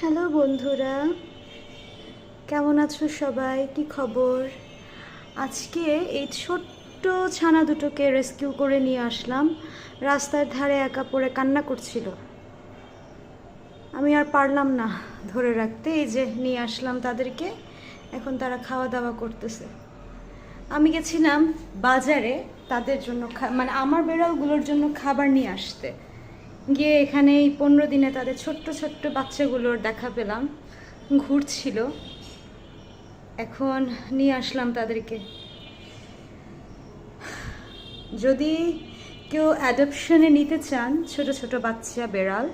Hello বন্ধুরা, কেমন আছো সবাই? কি খবর? আজকে এই ছোট্ট ছানা দুটোকে রেস্কিউ করে নিয়ে আসলাম। রাস্তার ধারে একা পড়ে কান্না করছিল। আমি আর পারলাম না ধরে রাখতে, এই যে নিয়ে আসলাম তাদেরকে। এখন তারা খাওয়া দাওয়া করতেছে। আমি গেছিলাম বাজারে তাদের জন্য মানে আমার বেড়ালগুলোর জন্য খাবার নিয়ে আসতে। গিয়ে এখানে এই পনেরো দিনে তাদের ছোট্ট ছোট্ট বাচ্চাগুলোর দেখা পেলাম। ঘুরছিল। এখন নিয়ে আসলাম তাদেরকে। যদি কেউ অ্যাডপশনে নিতে চান ছোট ছোট বাচ্চা বেড়াল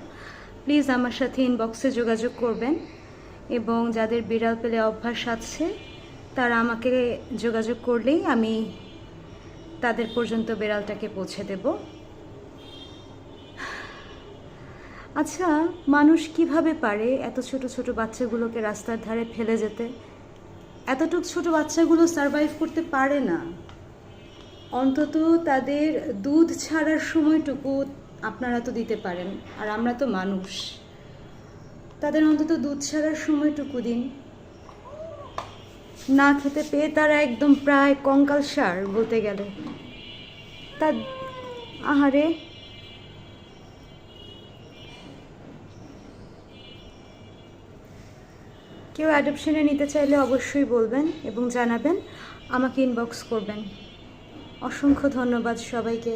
প্লিজ আমার সাথে ইনবক্সে যোগাযোগ করবেন এবং যাদের বিড়াল পেলে অভ্যাস আছে, তারা আমাকে যোগাযোগ করলেই আমি তাদের পর্যন্ত বিড়ালটাকে পৌঁছে দেব। আচ্ছা মানুষ কীভাবে পারে এত ছোট ছোট বাচ্চাগুলোকে রাস্তার ধারে ফেলে যেতে? এতটুক ছোট বাচ্চাগুলো সারভাইভ করতে পারে না। অন্তত তাদের দুধ ছাড়ার সময়টুকু আপনারা তো দিতে পারেন, আর আমরা তো মানুষ। তাদের অন্তত দুধ ছাড়ার সময়টুকু দিন। না খেতে পেয়ে তারা একদম প্রায় কঙ্কাল সার বলতে গেলে। তা, আহারে কেউ অ্যাডপশনে নিতে চাইলে অবশ্যই বলবেন এবং জানাবেন আমাকে ইনবক্স করবেন। অসংখ্য ধন্যবাদ সবাইকে।